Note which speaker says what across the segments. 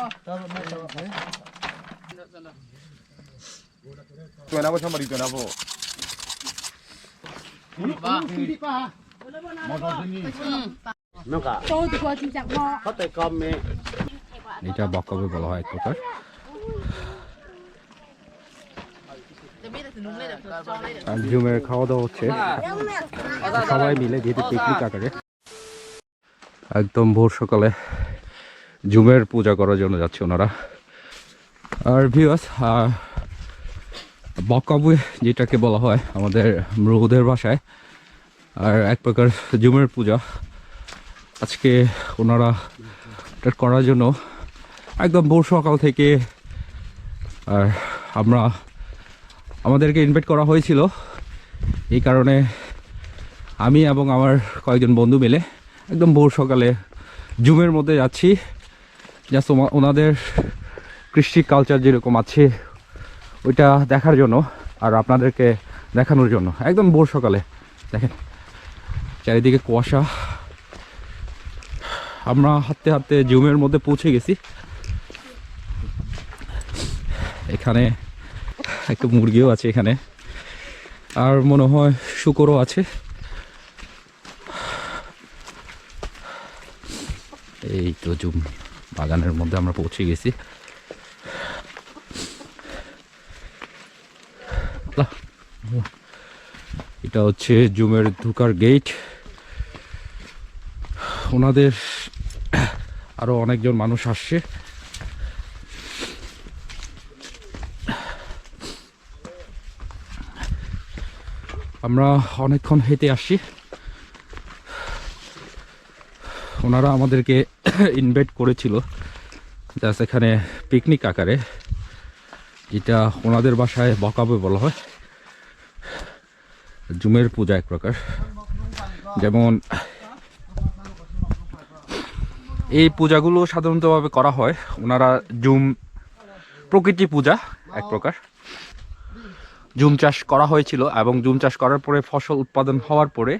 Speaker 1: Apa?
Speaker 2: এটা বলা হয় এক প্রকার খাওয়া দাওয়া হচ্ছে সবাই মিলে যেহেতু পিকনিক আকারে একদম ভোর সকালে জুমের পূজা করার জন্য যাচ্ছে ওনারা। আর ভিউয়ার্স বকাবু যেটাকে বলা হয় আমাদের মৃগদের ভাষায়, আর এক প্রকার জুমের পূজা। আজকে ওনারা করার জন্য একদম ভোর সকাল থেকে, আর আমরা, আমাদেরকে ইনভাইট করা হয়েছিল। এই কারণে আমি এবং আমার কয়েকজন বন্ধু মিলে একদম ভোর সকালে জুমের মধ্যে যাচ্ছি। জাস্ট ওনাদের কৃষ্টি কালচার যেরকম আছে, ওইটা দেখার জন্য আর আপনাদেরকে দেখানোর জন্য। একদম ভোর সকালে। দেখেন, চারিদিকে কুয়াশা। আমরা হাঁটতে হাঁটতে জুমের মধ্যে পৌঁছে গেছি। এখানে একটা মুরগিও আছে এখানে। আর মনে হয় শুকরও আছে। এই তো জুম। বাগানের মধ্যে আমরা পৌঁছে গেছি। এটা হচ্ছে জুমের ঢুকার গেট। ওনাদের আরও অনেকজন মানুষ আসছে। আমরা অনেকক্ষণ হেঁটে আসছি ওনারা আমাদেরকে ইনভাইট করেছিল জাস্ট এখানে পিকনিক আকারে, যেটা ওনাদের বাসায় বকাবে বলা হয়। জুমের পূজা এক প্রকার। যেমন, এই পূজাগুলো সাধারণতভাবে করা হয়, ওনারা জুম, প্রকৃতি পূজা এক প্রকার। জুম চাষ করা হয়েছিল এবং জুম চাষ করার পরে ফসল উৎপাদন হওয়ার পরে,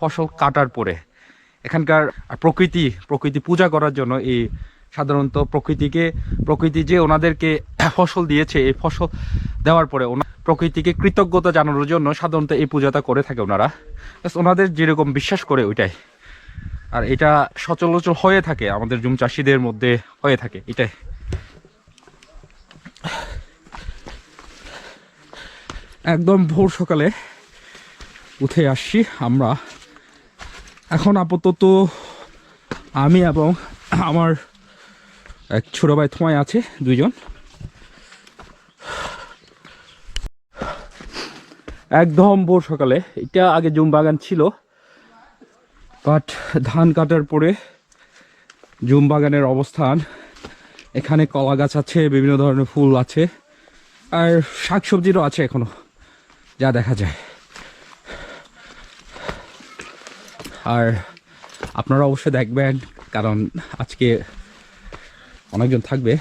Speaker 2: ফসল কাটার পরে এখানকার প্রকৃতি প্রকৃতি পূজা করার জন্য এই সাধারণত প্রকৃতিকে, প্রকৃতি যে ওনাদেরকে ফসল দিয়েছে, এই ফসল দেওয়ার পরে ওনা প্রকৃতিকে কৃতজ্ঞতা জানানোর জন্য সাধারণত এই পূজাটা করে থাকে ওনারা। ওনাদের যেরকম বিশ্বাস করে ওইটাই। আর এটা সচরাচর হয়ে থাকে, আমাদের জুম চাষিদের মধ্যে হয়ে থাকে, এটাই। একদম ভোর সকালে উঠে আসছি আমরা। এখন আপাতত আমি এবং আমার এক ছোট ভাই থমাই আছে, দুইজন। একদম ভোর সকালে, এটা আগে জুম বাগান ছিল, বাট ধান কাটার পরে জুম বাগানের অবস্থান, এখানে কলা গাছ আছে, বিভিন্ন ধরনের ফুল আছে, আর শাকসবজিরও আছে এখনও, যা দেখা যায়। আর আপনারা অবশ্যই দেখবেন, কারণ আজকে অনেকজন থাকবে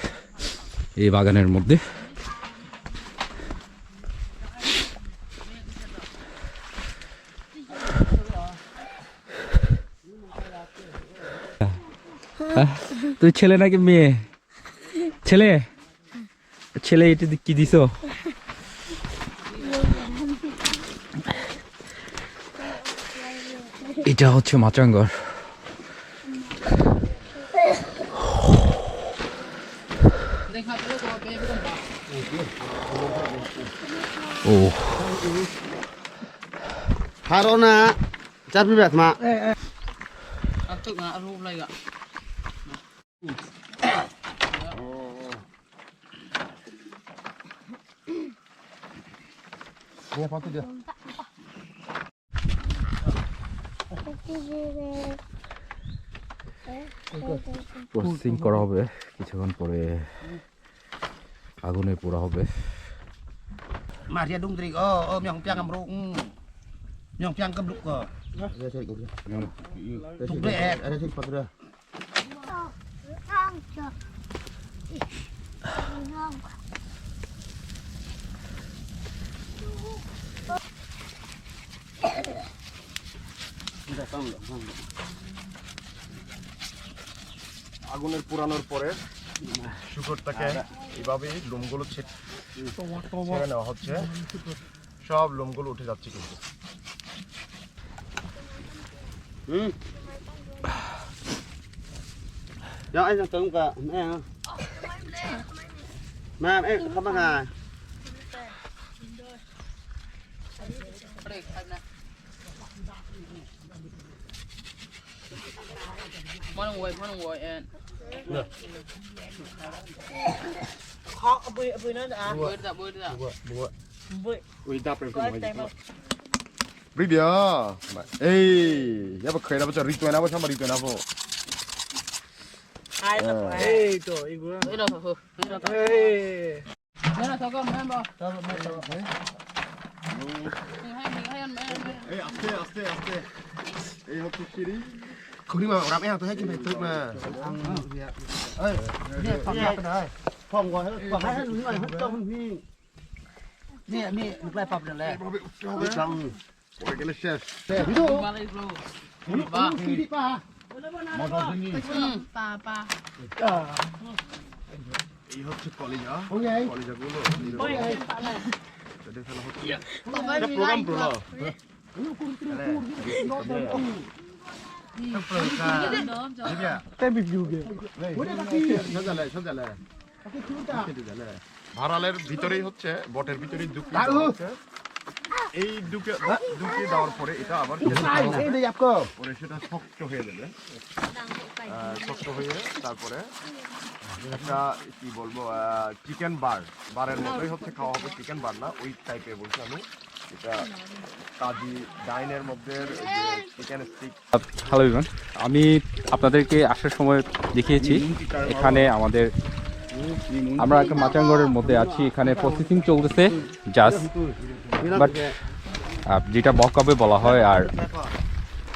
Speaker 2: এই বাগানের মধ্যে। তুই ছেলে নাকি মেয়ে? ছেলে? ছেলে, এটা কি দিছ? এটা হচ্ছে মাচাঙ্গর ও
Speaker 3: Harona, cari bet mak.
Speaker 4: Atuk nak rup lagi tak?
Speaker 1: Ini apa tu dia?
Speaker 2: Processing করা হবে কিছুক্ষণ পরে আগুনে পোড়া হবে
Speaker 3: Mas dia dung trik. Oh, oh nyong piang amruk. Nyong piang kebluk ko. Ada cari ko.
Speaker 1: আগুনের পুরানোর পরে শুকরটাকে এইভাবেই লোমগুলো ছেট- ছেড়ে নেওয়া হচ্ছে সব লোমগুলো উঠে যাচ্ছে কিন্তু
Speaker 3: Ừ. Rồi anh tưởng cả mẹ? Mẹ em không bằng à?
Speaker 4: เบรกทันนะมันงวยมันงวยเอ็น
Speaker 5: khó bơi bơi nó đã
Speaker 4: เบิร์ดอะเบิร์ดอะ
Speaker 5: bơi có tay mà
Speaker 1: 리비야 에이 야바 그래 나보자 리투에 나보 샴바 리투에 나보
Speaker 5: ai tập ê trời ibu
Speaker 4: เฮ้ยเราเถอะเฮ้ยเราเถอะ
Speaker 5: ê
Speaker 4: แม่เราเถอะก็แม่บอกให้
Speaker 1: Ê, aste, aste, aste. Ê, hộp thuốc kiri.
Speaker 3: Không đi mà làm em, tôi hết cái này tôi mà. Ê, nè, phòng nhà bên đây. Phòng gọi phòng
Speaker 1: hết, đúng rồi,
Speaker 5: hết
Speaker 1: trong đi. Nè,
Speaker 5: nè, lúc này
Speaker 4: phòng được
Speaker 1: lẹ. Trong. Ôi, cái là chef.
Speaker 4: Chef, ví dụ. Ví dụ,
Speaker 1: ví dụ, Mau
Speaker 5: ra sini. Pa, pa. Ini hot college ah. College
Speaker 1: aku lo. Jadi salah hot. Iya. Ada program pula. ভাড়ালের ভিতরেই হচ্ছে বটের ভিতরে এই দুকে দুকে দেওয়ার পরে এটা আবার পরে সেটা শক্ত হয়ে যাবে। শক্ত হয়ে তারপরে একটা কি বলব চিকেন বার বারের মতোই হচ্ছে খাওয়া হবে চিকেন বার না ওই টাইপের বলছি আমি।
Speaker 2: হ্যালো ইভান আমি আপনাদেরকে আসার সময় দেখিয়েছি। এখানে আমাদের আমরা একটা মাচাঙ্গরের মধ্যে আছি। এখানে প্রসেসিং চলতেছে জাস্ট বাট যেটা বকাবে বলা হয় আর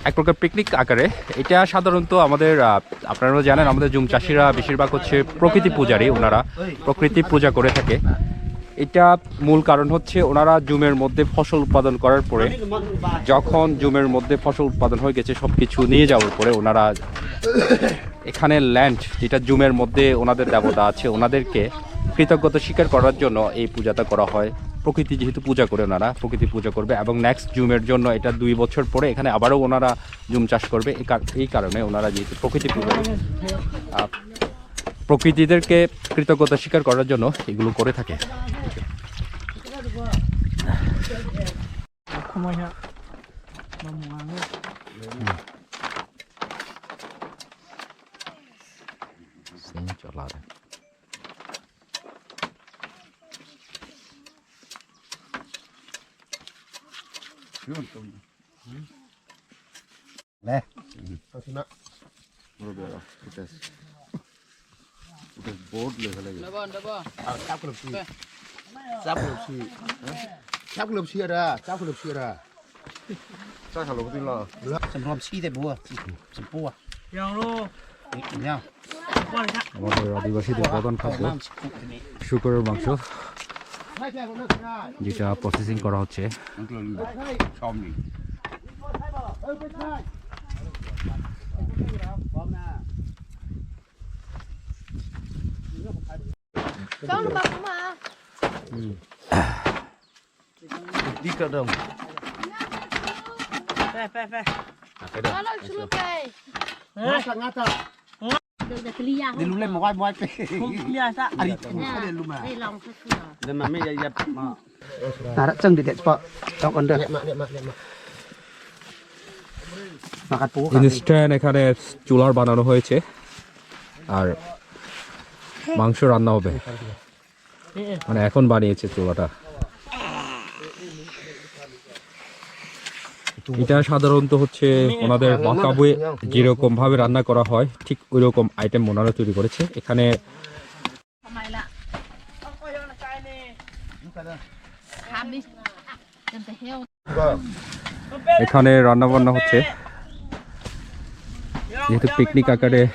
Speaker 2: এক প্রকার পিকনিক আকারে। এটা সাধারণত আমাদের আপনারাও জানেন, আমাদের জুম চাষিরা বেশিরভাগ হচ্ছে প্রকৃতি পূজারী ওনারা প্রকৃতি পূজা করে থাকে। এটা মূল কারণ হচ্ছে ওনারা জুমের মধ্যে ফসল উৎপাদন করার পরে যখন জুমের মধ্যে ফসল উৎপাদন হয়ে গেছে সব কিছু নিয়ে যাওয়ার পরে ওনারা এখানে ল্যান্ড যেটা জুমের মধ্যে ওনাদের দেবতা আছে, ওনাদেরকে কৃতজ্ঞতা স্বীকার করার জন্য এই পূজাটা করা হয়। প্রকৃতি যেহেতু পূজা করে ওনারা, প্রকৃতি পূজা করবে এবং নেক্সট জুমের জন্য এটা দুই বছর পরে এখানে আবারও ওনারা জুম চাষ করবে। এই কারণে ওনারা যেহেতু প্রকৃতি পূজা প্রকৃতিদেরকে কৃতজ্ঞতা স্বীকার করার জন্য এগুলো করে থাকে।
Speaker 5: จะลาได้
Speaker 2: ยุ่
Speaker 1: งตนี้แล้เอาชนะรูเบลล์
Speaker 4: อุตสอุตบอดเลยอะไรอย่างเงี้ยเดบอนเดบอนเอา
Speaker 3: จับกลุ่มชีจับกลุ่มชีจับกลุ่มชีอะไรจับกลุ่มชีอะไร
Speaker 1: จ้าฮัลโหลก็ตีละ
Speaker 3: สำรวมชีแต่บัวสมปัว
Speaker 5: ยั
Speaker 3: งรู้ยั
Speaker 5: ง
Speaker 2: আমাদের আদিবাসীদের প্রধান খাদ্য শুকরের মাংস যেটা প্রসেসিং করা হচ্ছে
Speaker 3: Dica dong. Peh, peh, peh. Kalau sulukai. Ngata, ngata. Dilulay mo kay buhay pe. Kumiyasa. Ari, kumiyasa luma. Dan mami ya ya. Tarak ceng di pak. Tok under.
Speaker 2: Instant এখানে চুলার বানানো হয়েছে আর মাংস রান্না হবে মানে এখন বানিয়েছে চুলাটা এটা সাধারণত হচ্ছে ওনাদের বাঁকাবুয়ে যেরকম ভাবে রান্না করা। হয় ঠিক ওই রকম আইটেম ওনারা তৈরি করেছে। এখানে. এখানে রান্না বান্না হচ্ছে। যেহেতু পিকনিক আকারে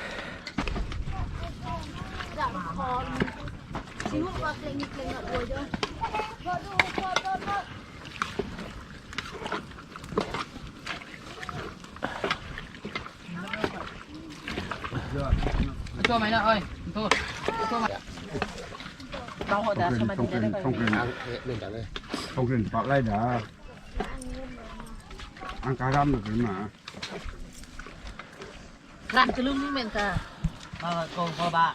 Speaker 4: thua mày nợ ơi
Speaker 3: thua
Speaker 6: thua
Speaker 3: mày
Speaker 6: bao hộ đã không quyền không đã ăn cá răm được
Speaker 7: cái mà làm cái lưng mình cả
Speaker 3: à, cô cô bà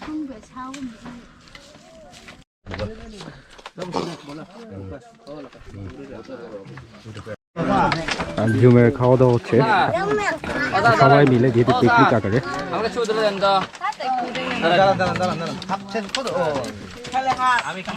Speaker 7: không về sao không
Speaker 2: được জুমের খাওয়া দাওয়া হচ্ছে। সবাই মিলে যেহেতু picnic আকারে।
Speaker 8: আমাকে